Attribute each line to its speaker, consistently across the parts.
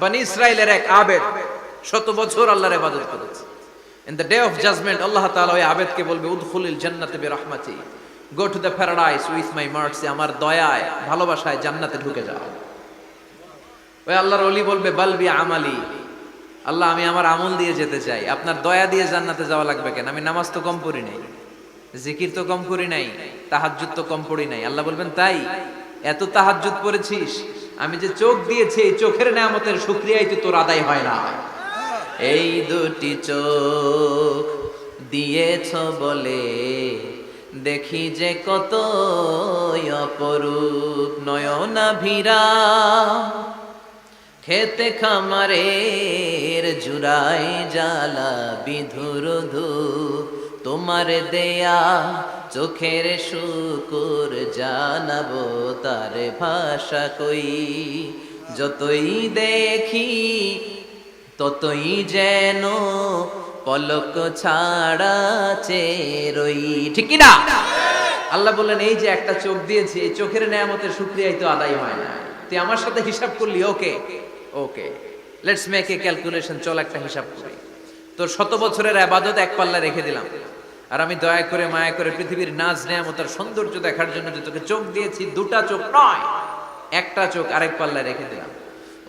Speaker 1: বানি ইসরায়েলের এক আবেদ শত বছর আল্লাহর ইবাদত করেছে। In the day of judgement আল্লাহ তাআলা ওই আবেদকে বলবে, উদখুলিল জান্নাতে বিরহমাতি। Go to the paradise with my mercy আমার দয়ায়, ভালোবাসায় জান্নাতে ঢুকে যাও। ওই আল্লাহর অলি বলবে বালবি আমালি। আল্লাহ, আমি আমার আমল দিয়ে যেতে চাই। আপনার দয়া দিয়ে জান্নাতে যাওয়া লাগবে কেন? আমি নামাজ তো কম পড়ি নাই, জিকির তো কম করি নাই, তাহাজ্জুদ তো কম পড়ি নাই। আল্লাহ বলবেন, তাই? এত তাহাজ্জুদ পড়েছিস আমি যে চোখ দিয়েছি, এই চোখের নামতের শুক্রিয়াই তো তোর আদায় হয় না। এই দুটি চোখ দিয়েছ বলে দেখি যে কত অপরূপ নয়না ভিরা খেতে খামারের জুড়াই জ্বালা বিধুর ধূপ, তোমার দেয়া চোখের শুকুর জানাব তার ভাষা কই। যতই দেখি, ততই যেন পলক ছাড়া চেরই ঠিক না আল্লাহ বললেন, এই যে একটা চোখ দিয়েছি, এই চোখের নেয়ামতের শুক্রিয়াই তো আদায় হয় না। তুই আমার সাথে হিসাব করলি, okay? Okay. Let's make a calculation চল একটা হিসাব করি। তোর শত বছরের আবাদত এক পাল্লা রেখে দিলাম। আর আমি দয়া করে, মায়া করে পৃথিবীর নাচ নেয়ামতের সৌন্দর্য দেখার জন্য যে তোকে চোখ দিয়েছি, দুটা চোখ নয়, একটা চোখ আরেক পাল্লা রেখে দিলাম।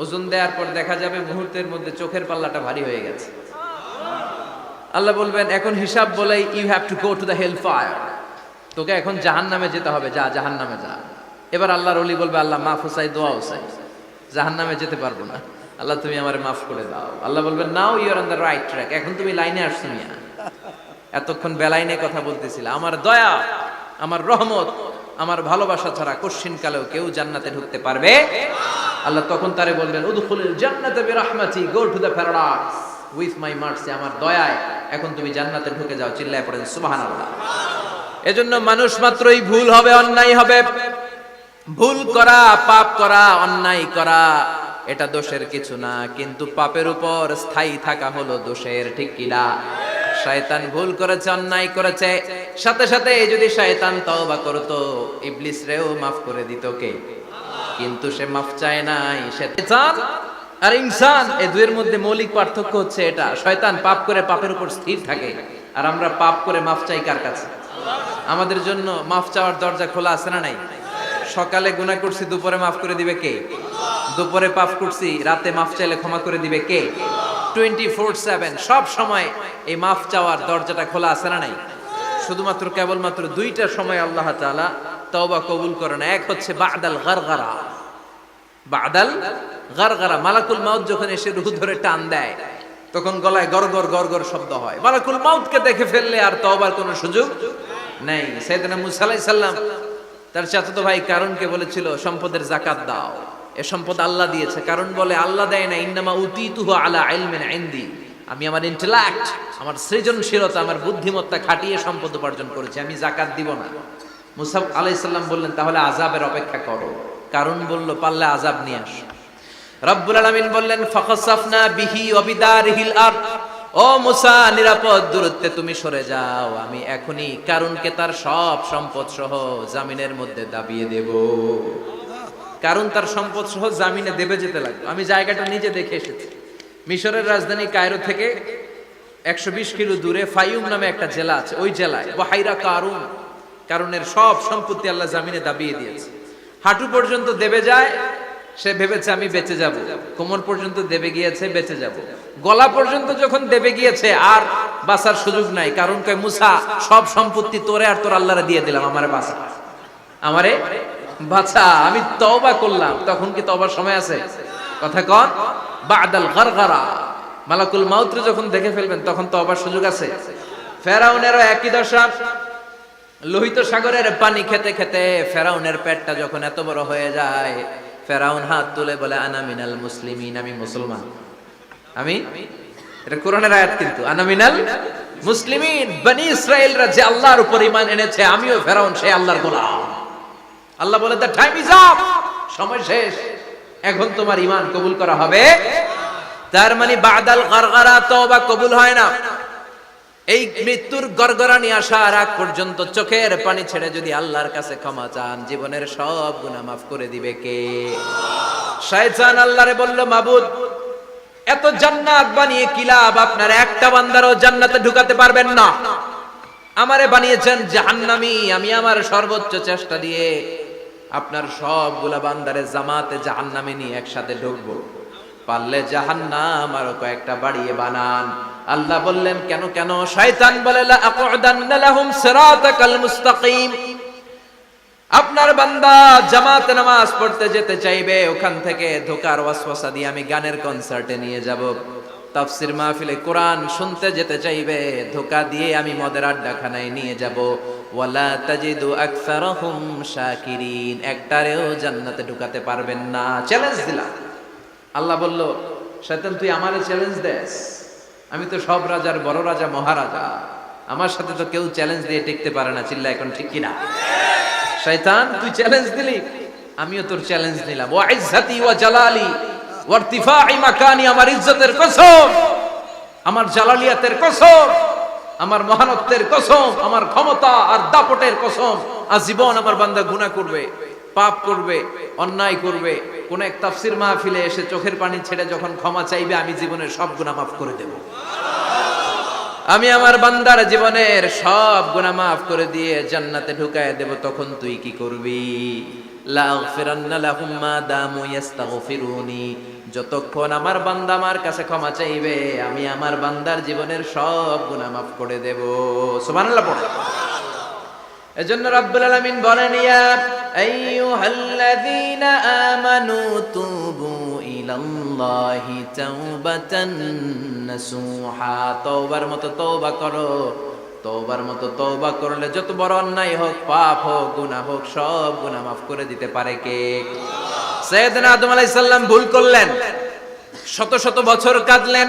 Speaker 1: ওজন দেওয়ার পর দেখা যাবে মুহূর্তের মধ্যে চোখের পাল্লাটা ভারী হয়ে গেছে। আল্লাহ বলবেন, এখন হিসাব বলে you have to go to the hell fire তোকে এখন জাহান নামে যেতে হবে, যা জাহান নামে যা। এবার আল্লাহর অলি বলবে, আল্লাহ, মাফ হুসাই দোয়া হুসাই জাহান নামে যেতে পারব না। আল্লাহ, তুমি আমার মাফ করে দাও। আল্লাহ বলবেন now your on the right track এখন তুমি লাইনে আসছো, মিয়া। এতক্ষণ বেলাইনে কথা বলতেছিল। আমার দয়া, আমার রহমত, আমার ভালোবাসা ছাড়া কশ্চিন কালেও কেউ জান্নাতে ঢুকতে পারবে? আল্লাহ তখন তারে বলবেন উদখুলিল জান্নাতে বিরহমাতি, go to the paradise, with my mercy, আমার দয়ায় এখন তুমি জান্নাতে ঢুকে যাও। চিল্লায় পড়েন, সুবহানাল্লাহ। এজন্য মানুষ মাত্রই ভুল হবে, অন্যায় হবে। ভুল করা, পাপ করা, অন্যায় করা, এটা দোষের কিছু না, কিন্তু পাপের উপর স্থায়ী থাকা হলো দোষের, ঠিক কিনা শয়তান ভুল করেছে, অন্যায় করেছে। সাথে সাথে যদি শয়তান তওবা করতো, ইবলিস রেও মাফ করে দিত কে? কিন্তু সে মাফ চায় নাই, সে আর ইনসান, এই দুয়ের মধ্যে মৌলিক পার্থক্য হচ্ছে এটা। শয়তান পাপ করে পাপের উপর স্থির থাকে। আর আমরা পাপ করে মাফ চাই কার কাছে? আমাদের জন্য মাফ চাওয়ার দরজা খোলা আছে না নাই? সকালে গুনাহ করছি, দুপুরে মাফ করে দিবে কে? দুপুরে পাপ করছি, রাতে মাফ চাইলে ক্ষমা করে দিবে কে? টোয়েন্টি ফোর সেভেন সব সময় এই মাফ চাওয়ার দরজাটা খোলা আছে না নাই? শুধুমাত্র, কেবলমাত্র দুইটা সময় আল্লাহ তাআলা তওবা কবুল করে না এক হচ্ছে বাদাল গারগারা। বাদাল গারগারা, মালাকুল মাউত যখন এসে রুহ ধরে টান দেয়, তখন গলায় গরগর গরগর শব্দ হয়। মালাকুল মাউতকে দেখে ফেললে আর তওবার কোনো সুযোগ নেই। সাইয়েদনা মুসা আলাইহিস সালাম তার চাচাতো ভাই কারণকে বলেছিল, সম্পদের জাকাত দাও। এ সম্পদ আল্লাহ দিয়েছে। কারণ বলে, আল্লাহ দেয় না, ইন্নামা উতিতুহু আলা ইলমিন ইনদি। আমি আমার ইন্টেলেক্ট আমার সৃজনশীলতা, আমার বুদ্ধিমত্তা খাটিয়ে সম্পদ উপার্জন করেছি। আমি জাকাত দিব না। মুসা আলাইহিস সালাম বললেন, তাহলে আযাবের অপেক্ষা করো। কারণ বলল, পারলে আযাব নিয়ে আস। রব্বুল আলামিন বললেন, ফাখাসাফনা বিহি ওয়া বিদারিহিল আরদ। ও মুসা, নিরাপদ দূরত্বে তুমি সরে যাও। আমি এখনই কারণকে তার সব সম্পদ সহ জামিনের মধ্যে দাবিয়ে দেব। কারণ তার সম্পদ সহ জামিনে দেবে যেতে লাগল আমি জায়গাটা নিজে দেখে এসেছি। মিশরের রাজধানী কায়রো থেকে একশো বিশ কিলো দূরে ফাইউম নামে একটা জেলা আছে। ওই জেলায়, বাহাইরা কারুন, কারণের সব সম্পত্তি আল্লাহ জামিনে দাবিয়ে দিয়েছে। হাঁটু পর্যন্ত দেবে যায়, সে ভেবেছে আমি বেঁচে যাব। কোমর পর্যন্ত দেবে গিয়েছে, বেঁচে যাব। গলা পর্যন্ত যখন দেবে গিয়েছে, আর বাঁচার সুযোগ নাই। কারণ কয়, মুসা, সব সম্পত্তি তোরে আর তোর আল্লাহরে দিয়ে দিলাম, আমারে বাঁচা। আমারে বাছা, আমি তওবা করলাম। তখন কি তওবার সময় আছে? কথা কন। বাদাল গারগারা। মালাকুল মাউত্র যখন দেখে ফেলবেন, তখন তওবার সুযোগ আছে। ফেরাউনেরও একই দশা। লোহিত সাগরের পানি খেতে খেতে ফেরাউনের পেটটা যখন এত বড় হয়ে যায়, ফেরাউন হাত তুলে বলে, আনা মিনাল মুসলিমিন, আমি মুসলমান। আমি? এটা কোরআনের আয়াত কিন্তু। আনা মিনাল মুসলিমিন, বনি ইসরায়েলরা যে আল্লাহর উপর ঈমান এনেছে, আমিও ফেরাউন সেই আল্লাহর গোলাম। আল্লাহ বলে দ্য টাইম ইজ আপ সময় শেষ। এখন তোমার ঈমান কবুল করা হবে। তার মানে বাদাল গারগারা তওবা কবুল হয় না। এই মৃত্যুর গড়গড়ানি আসার আগ পর্যন্ত চোখের পানি ছেড়ে যদি আল্লাহর কাছে ক্ষমা চান, জীবনের সব গুনাহ মাফ করে দিবে কে? শয়তান আল্লাহরে বলল, মাবুদ, এত জান্নাত বানিয়ে কি লাভ? আপনার একটা বান্দারও জান্নাতে ঢুকাতে পারবেন না। আমারে বানিয়েছেন জাহান্নামি। আমি আমার সর্বোচ্চ চেষ্টা দিয়ে আপনার সবগুলা বান্দারে জামাতে জাহান্নামে নিয়ে একসাথে ঢুকবো। পারলে জাহান্নাম আরও কয়েকটা বাড়িয়ে বানান। আল্লাহ বললেন, কেন কেন? শয়তান বলে আপনার বান্দা জামাতে নামাজ পড়তে যেতে চাইবে, ওখান থেকে ধোকার ওয়াসওয়াসা দিয়ে আমি গানের কনসার্টে নিয়ে যাব। তাফসির মাহফিলে কোরআন শুনতে যেতে চাইবে, ধোকা দিয়ে আমি মদের আড্ডাখানায় নিয়ে যাব। ওয়ালা তাজিদু আকসারহুম শাকিরিন, একটারেও জান্নাতে ঢুকাতে পারবেন না। চ্যালেঞ্জ দিলাম। আল্লাহ বলল, শয়তান, তুই আমারে চ্যালেঞ্জ দেস। আমি তো সব রাজার বড় রাজা, মহারাজা। আমার সাথে তো কেউ চ্যালেঞ্জ দিয়ে টিকতে পারে না, চিল্লা, এখন ঠিক কিনা? শয়তান, তুই চ্যালেঞ্জ দিলি? আমিও তোর চ্যালেঞ্জ নিলাম। ওয়া ইজ্জতি ওয়া জালালি, ওয়া ইরতিফাই মাকানি, আমার ইজ্জতের কসম, আমার জালালিয়াতের কসম আমার মহানত্বের কসম, আমার ক্ষমতা আর দাপটের কসম, আজীবন আমার বান্দা গুনাহ করবে, পাপ করবে, অন্যায় করবে। কোন এক তাফসির মাহফিলে এসে চোখের পানি ছেড়ে যখন ক্ষমা চাইবে, আমি জীবনের সব গুনাহ মাফ করে দেব। আমি আমার বান্দার জীবনের সব গুনাহ মাফ করে দিয়ে জান্নাতে ঢুকায় দেব, তখন তুই কি করবি? যতক্ষণ আমার বান্দা আমার কাছে ক্ষমা চাইবে, আমি আমার বান্দার জীবনের সব গুনাহ মাফ করে দেব। সুবহানাল্লাহ পড়ো। এজন্য রাব্বুল আলামিন বলেন, ইয়া আইয়ুহাল্লাযীনা আমানু তুবু ইলাল্লাহি তাওবাতান নাসুহা। তওবার মতো তওবা করো। তওবার মতো তওবা করলে যত বড় অন্যায় হোক, পাপ হোক, গুনাহ হোক, সব গুনাহ মাফ করে দিতে পারে কে? সৈয়দনা আদম আলাইহিস সালাম ভুল করলেন, শত শত বছর কাঁদলেন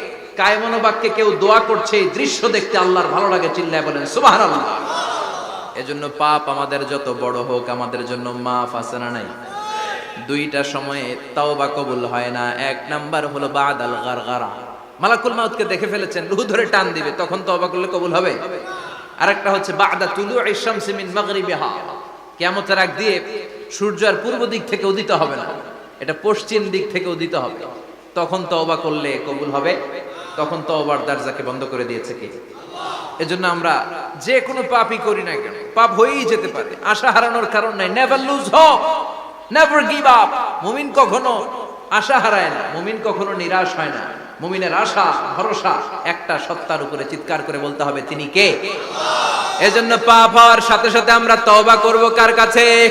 Speaker 1: কায়মনো বাক্যে কেউ দোয়া করছে, এই দৃশ্য দেখতে আল্লাহর ভালো লাগে, চিল্লায় বলেন, সুবহানাল্লাহ। এজন্য পাপ আমাদের যত বড় হোক, আমাদের জন্য মাফ আছে না নাই? দুইটা সময়ে তাওবা কবুল হয় না, এক নাম্বার হলো বাদাল গারগারা। মালাকুল মাউতকে দেখে ফেলেছেন, রুহু ধরে টান দিবে, তখন তওবা করলে কবুল হবে। আরেকটা হচ্ছে, বাদা তুলু শামসি মিন মাগরিবিহা। কিয়ামতের আগ দিয়ে সূর্য আর পূর্ব দিক থেকে উদিত হবে না, এটা পশ্চিম দিক থেকে উদিত হবে। তখন তওবা করলে কবুল হবে। তখন তওবার দরজাকে বন্ধ করে দিয়েছে কে? এজন্য আমরা যে কোনো পাপই করি না কেন। পাপ হয়েই যেতে পারে। আশা হারানোর কারণ নাই। Never lose hope never give up মুমিন কখনো আশা হারায় না। মুমিন কখনো নিরাশ হয় না। মুমিনের আশা, ভরসা একটা সত্তার উপরে চিৎকার করে বলতে হবে, তিনি কে? এজন্য পাপ হওয়ার সাথে সাথে আমরা তওবা করব কার কাছে?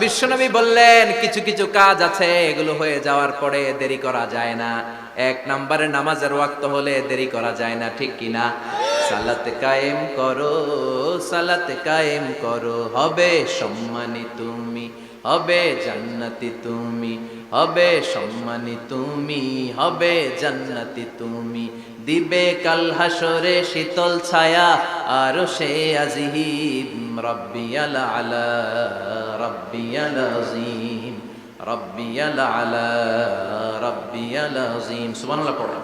Speaker 1: বিশ্বনবী বললেন, কিছু কিছু কাজ আছে, এগুলো হয়ে যাওয়ার পরে দেরি করা যায় না। এক নম্বরে নামাজের ওয়াক্ত হলে দেরি করা যায় না, ঠিক কিনা? সালাতে কায়েম করো, সালাতে কায়েম করো, হবে সম্মানী তুমি। হবে জান্নাতি তুমি, হবে সম্মানী তুমি, হবে জান্নাতি তুমি। দিবে কাল হাসরে শীতল ছায়া, আর সে আজিহিম রব্বিয়াল আলা, রব্বিয়াল আজিম, রব্বিয়াল আলা, রব্বিয়াল আজিম। সুবহানাল্লাহ পড়েন